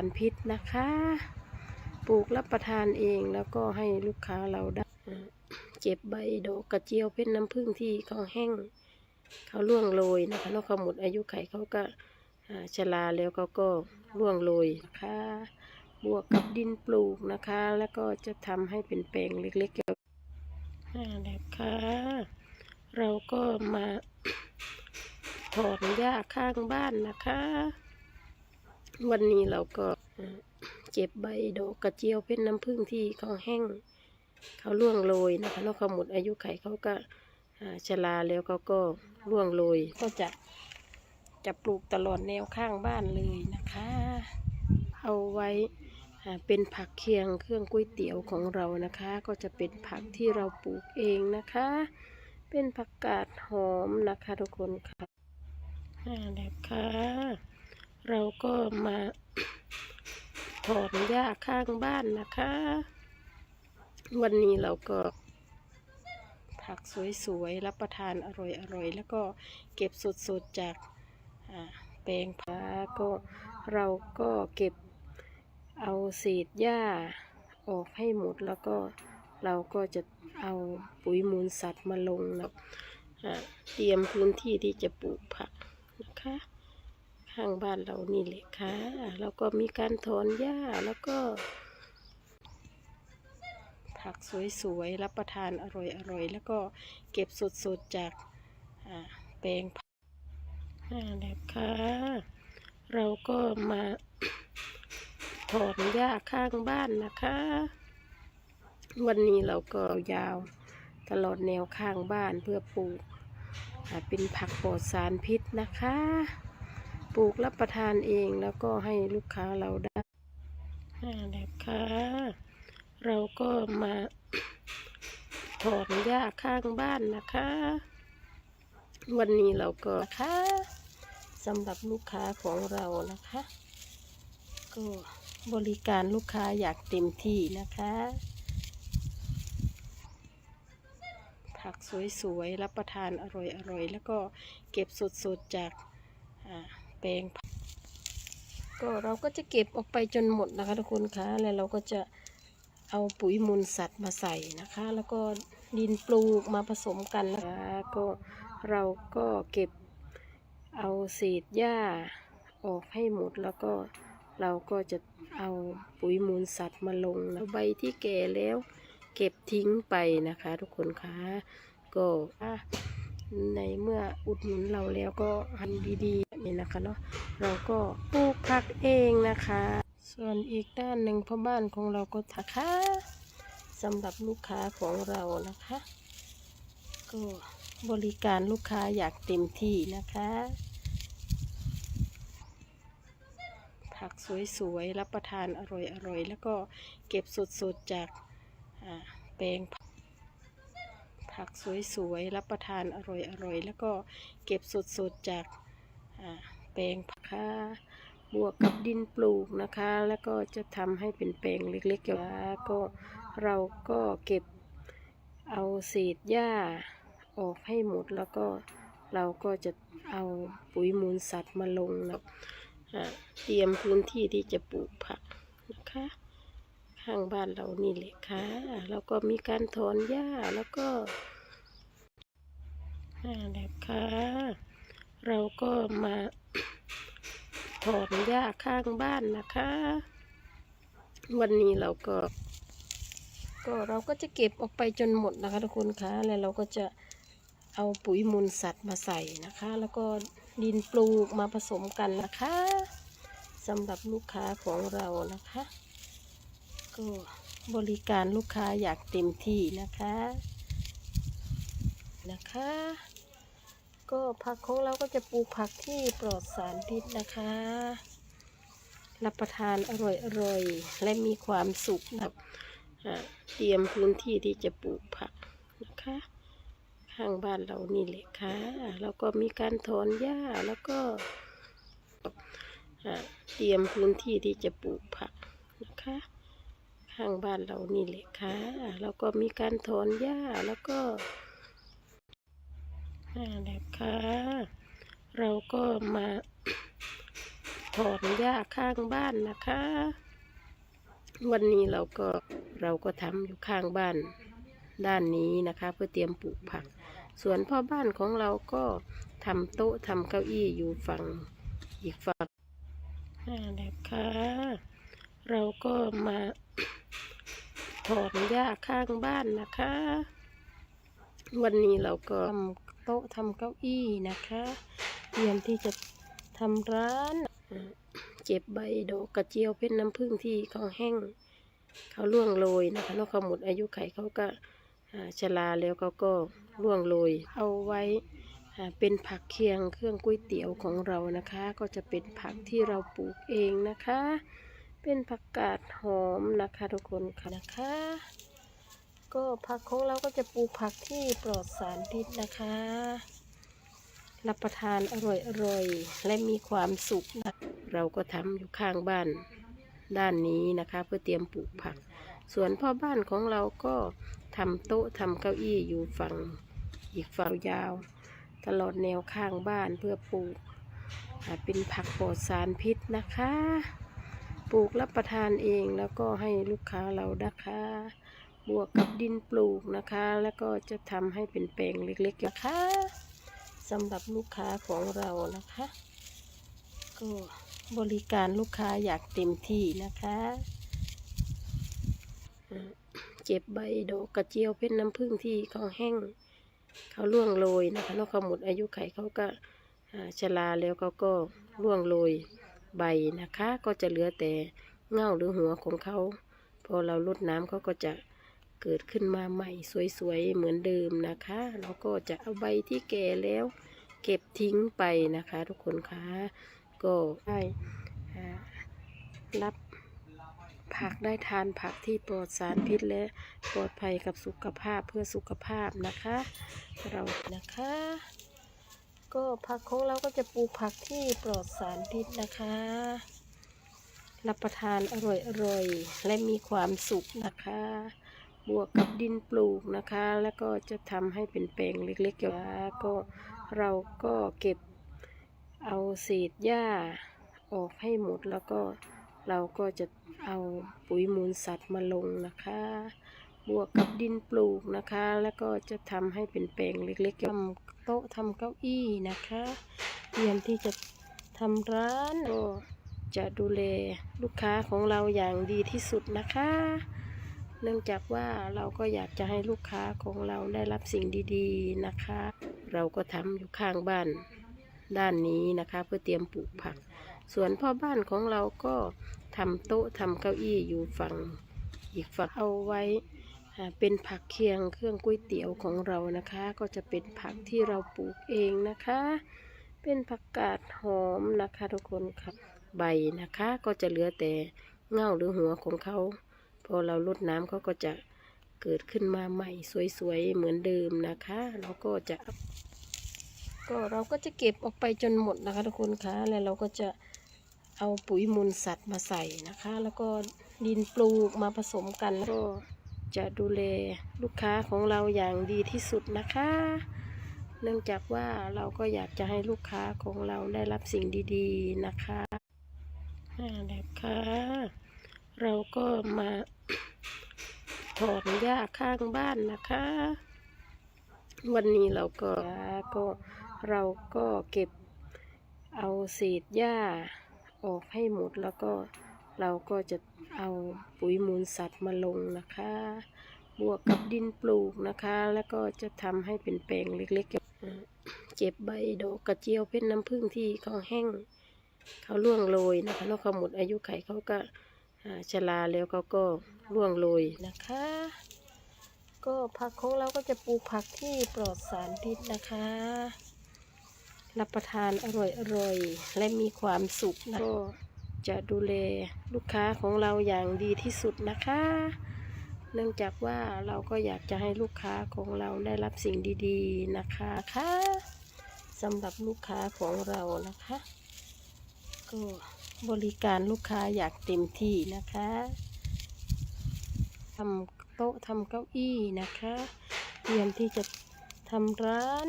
ารพิษนะคะ ปลูกรับประทานเองแล้วก็ให้ลูกค้าเราได้ เก็บใบดอกกระเจียวเพชรน้ำผึ้งที่เขาแห้ง เขาล่วงโรยนะคะแล้วเขาหมดอายุไขเขาก็อ่าชราแล้วเขาก็ล่วงโรยนะคะบวกกับดินปลูกนะคะ แล้วก็จะทำให้เป็นแปลงเล็กๆแล้วนะคะเราก็มาถอนหญ้าข้างบ้านนะคะ วันนี้เราก็เก็บใบดอกกระเจียวเพชรน้ำผึ้งที่เขาแห้งเขาล่วงโรยนะคะแล้วเขาหมดอายุไขเขาก็ชราแล้วเขาก็ล่วงโรยก็จะจะปลูกตลอดแนวข้างบ้านเลยนะคะ เอาไว้เป็นผักเคียงเครื่องก๋วยเตี๋ยวของเรานะคะ ก็จะเป็นผักที่เราปลูกเองนะคะ เป็นผักกาดหอมนะคะทุกคนค่ะอ่านะคะ เราก็มาถอนหญ้าข้างบ้านนะคะ วันนี้เราก็ผักสวยๆ รับประทานอร่อยๆ แล้วก็เก็บสดๆ จากแปลงผักก็เราก็เก็บเอาเศษหญ้าออกให้หมดแล้วก็เราก็จะเอาปุ๋ยมูลสัตว์มาลงแล้วเตรียมพื้นที่ที่จะปลูกผักนะคะ ข้างบ้านเรานี่แหละค่ะแล้วก็มีการถอนหญ้าแล้วก็ ผักสวยๆรับประทานอร่อยๆแล้วก็เก็บสดๆจากแปลงผักอ่านะคะเราก็มาถอนหญ้าข้างบ้านนะคะ วันนี้เราก็ยาวตลอดแนวข้างบ้านเพื่อปลูกเป็นผักปลอดสารพิษนะคะ ปลูกรับประทานเองแล้วก็ให้ลูกค้าเราได้นะคะเราก็มาถอนหญ้าข้างบ้านนะคะ วันนี้เราก็ค่ะสำหรับลูกค้าของเรานะคะ ก็บริการลูกค้าอยากเต็มที่นะคะ ผักสวยๆ รับประทานอร่อยๆ แล้วก็เก็บสดๆจากอ่า แปลงผักก็เราก็จะเก็บออกไปจนหมดนะคะทุกคนคะแล้วเราก็จะเอาปุ๋ยมูลสัตว์มาใส่นะคะ แล้วก็ดินปลูกมาผสมกันนะคะก็เราก็เก็บเอาเศษหญ้าออกให้หมดแล้วก็เราก็จะเอาปุ๋ยมูลสัตว์มาลงนะใบที่แก่แล้ว เก็บทิ้งไปนะคะ ทุกคนคะก็อะ ในเมื่ออุดหนุนเราแล้วก็หันดีๆนี่นะคะเนาะเราก็ปลูกผักเองนะคะ ส่วนอีกด้านหนึ่งพ่อบ้านของเราก็ถักค่ะสำหรับลูกค้าของเรานะคะ ก็บริการลูกค้าอยากเต็มที่นะคะ ผักสวยๆ รับประทานอร่อยๆ แล้วก็เก็บสดๆ จากแปลง ผักสวยๆ รับประทานอร่อยๆ แล้วก็เก็บสดๆ จากแปลงผักค่ะบวกกับดินปลูกนะคะ แล้วก็จะทำให้เป็นแปลงเล็กๆแล้วก็เราก็เก็บเอาเศษหญ้าออกให้หมดแล้วก็เราก็จะเอาปุ๋ยมูลสัตว์มาลงแล้วเตรียมพื้นที่ที่จะปลูกผักนะคะ ข้างบ้านเรานี่แหละค่ะแล้วก็มีการถอนหญ้าแล้วก็อ่านะค่ะเราก็มาถอนหญ้าข้างบ้านนะคะ วันนี้เราก็ ก็เราก็จะเก็บออกไปจนหมดนะคะทุกคนคะแล้วเราก็จะเอาปุ๋ยมูลสัตว์มาใส่นะคะ แล้วก็ดินปลูกมาผสมกันนะคะสำหรับลูกค้าของเรานะคะ ก็บริการลูกค้าอยากเต็มที่นะคะนะคะ ก็ผักของเราก็จะปลูกผักที่ปลอดสารพิษนะคะ รับประทานอร่อยๆและมีความสุขแบบเตรียมพื้นที่ที่จะปลูกผักนะคะ ข้างบ้านเรานี่แหละค่ะแล้วก็มีการถอนหญ้าแล้วก็เตรียมพื้นที่ที่จะปลูกผักนะคะ ข้างบ้านเรานี่แหละค่ะ แล้วก็มีการถอนหญ้าแล้วก็อ่านะค่ะ เราก็มาถอนหญ้าข้างบ้านนะคะ วันนี้เราก็เราก็ทำอยู่ข้างบ้านด้านนี้นะคะ เพื่อเตรียมปลูกผัก ส่วนพ่อบ้านของเราก็ทำโต๊ะทำเก้าอี้อยู่ฝั่งอีกฝั่งนั่นแหละค่ะ เราก็มา ถอนหญ้าข้างบ้านนะคะ วันนี้เราก็ทำโต๊ะทำเก้าอี้นะคะเตรียมที่จะทำร้านเก็บใบดอกกระเจียวเพชรน้ำผึ้งที่เขาแห้งเขาล่วงโรยนะคะนอกเขาหมดอายุไขเขาก็ชราแล้วเขาก็ล่วงโรยเอาไว้เป็นผักเคียงเครื่องก๋วยเตี๋ยวของเรานะคะ ก็จะเป็นผักที่เราปลูกเองนะคะ เป็นผักกาดหอมนะคะทุกคนค่ะนะคะ ก็ผักของเราก็จะปลูกผักที่ปลอดสารพิษนะคะ รับประทานอร่อยอร่อยๆและมีความสุขนะเราก็ทำอยู่ข้างบ้านด้านนี้นะคะ เพื่อเตรียมปลูกผัก ส่วนพ่อบ้านของเราก็ทำโต๊ะทำเก้าอี้อยู่ฝั่งอีกฝั่งยาว ตลอดแนวข้างบ้านเพื่อปลูกเป็นผักปลอดสารพิษนะคะ ปลูกรับประทานเองแล้วก็ให้ลูกค้าเรานะคะ บวกกับดินปลูกนะคะ แล้วก็จะทำให้เป็นแปลงเล็กๆนะคะสำหรับลูกค้าของเรานะคะ ก็บริการลูกค้าอยากเต็มที่นะคะเก็บใบดอกกระเจียวเพชรน้ำผึ้งที่เขาแห้งเขาล่วงโรยนะคะนอกเขาหมดอายุไขเขาก็ชราแล้วเขาก็ล่วงโรย ใบนะคะ ก็จะเหลือแต่เง่าหรือหัวของเขา พอเราลดน้ำเขาก็จะเกิดขึ้นมาใหม่สวยๆเหมือนเดิมนะคะเราก็จะเอาใบที่แก่แล้ว เก็บทิ้งไปนะคะ ทุกคนคะก็ได้รับผักได้ทานผักที่ปลอดสารพิษและปลอดภัยกับสุขภาพเพื่อสุขภาพนะคะ เรานะคะ ก็ผักของเราก็จะปลูกผักที่ปลอดสารพิษนะคะ รับประทานอร่อยอร่อยๆและมีความสุขนะคะ บวกกับดินปลูกนะคะ แล้วก็จะทำให้เป็นแปลงเล็กๆแล้วก็เราก็เก็บเอาเศษหญ้าออกให้หมดแล้วก็เราก็จะเอาปุ๋ยมูลสัตว์มาลงนะคะ บวกกับดินปลูกนะคะ แล้วก็จะทำให้เป็นแปลงเล็กๆทำโต๊ะทำเก้าอี้นะคะเตรียมที่จะทำร้านก็จะดูแลลูกค้าของเราอย่างดีที่สุดนะคะ เนื่องจากว่าเราก็อยากจะให้ลูกค้าของเราได้รับสิ่งดีๆนะคะ เราก็ทำอยู่ข้างบ้านด้านนี้นะคะเพื่อเตรียมปลูกผัก ส่วนพ่อบ้านของเราก็ทำโต๊ะทำเก้าอี้อยู่ฝั่งอีกฝั่งเอาไว้ เป็นผักเคียงเครื่องก๋วยเตี๋ยวของเรานะคะ ก็จะเป็นผักที่เราปลูกเองนะคะ เป็นผักกาดหอมนะคะทุกคนครับใบนะคะ ก็จะเหลือแต่เง่าหรือหัวของเขา พอเราลดน้ำเขาก็จะเกิดขึ้นมาใหม่สวยๆเหมือนเดิมนะคะเราก็จะ ก็เราก็จะเก็บออกไปจนหมดนะคะทุกคนคะแล้วเราก็จะเอาปุ๋ยมูลสัตว์มาใส่นะคะ แล้วก็ดินปลูกมาผสมกันแล้วก็ จะดูแลลูกค้าของเราอย่างดีที่สุดนะคะ เนื่องจากว่าเราก็อยากจะให้ลูกค้าของเราได้รับสิ่งดีๆนะคะนั่นแหละค่ะเราก็มาถอนหญ้าข้างบ้านนะคะ วันนี้เราก็ก็เราก็เก็บเอาเศษหญ้าออกให้หมดแล้วก็ เราก็จะเอาปุ๋ยมูลสัตว์มาลงนะคะ บวกกับดินปลูกนะคะ แล้วก็จะทำให้เป็นแปลงเล็กๆเก็บใบดอกกระเจียวเพชรน้ำผึ้งที่เขาแห้งเขาล่วงโรยนะคะนอกเขาหมดอายุไขเขาก็ชราแล้วเขาก็ล่วงโรยนะคะ ก็ผักของเราก็จะปลูกผักที่ปลอดสารพิษนะคะ รับประทานอร่อยอร่อยๆและมีความสุขนะ จะดูแลลูกค้าของเราอย่างดีที่สุดนะคะ เนื่องจากว่าเราก็อยากจะให้ลูกค้าของเราได้รับสิ่งดีๆนะคะค่ะสำหรับลูกค้าของเรานะคะ ก็บริการลูกค้าอยากเต็มที่นะคะทำโต๊ะทำเก้าอี้นะคะ เตรียมที่จะทำร้าน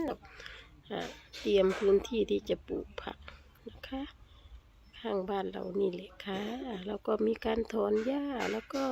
อ่าเตรียมพื้นที่ที่จะปลูกผักนะคะ ข้างบ้านเรานี่แหละค่ะแล้วก็มีการถอนหญ้าแล้วก็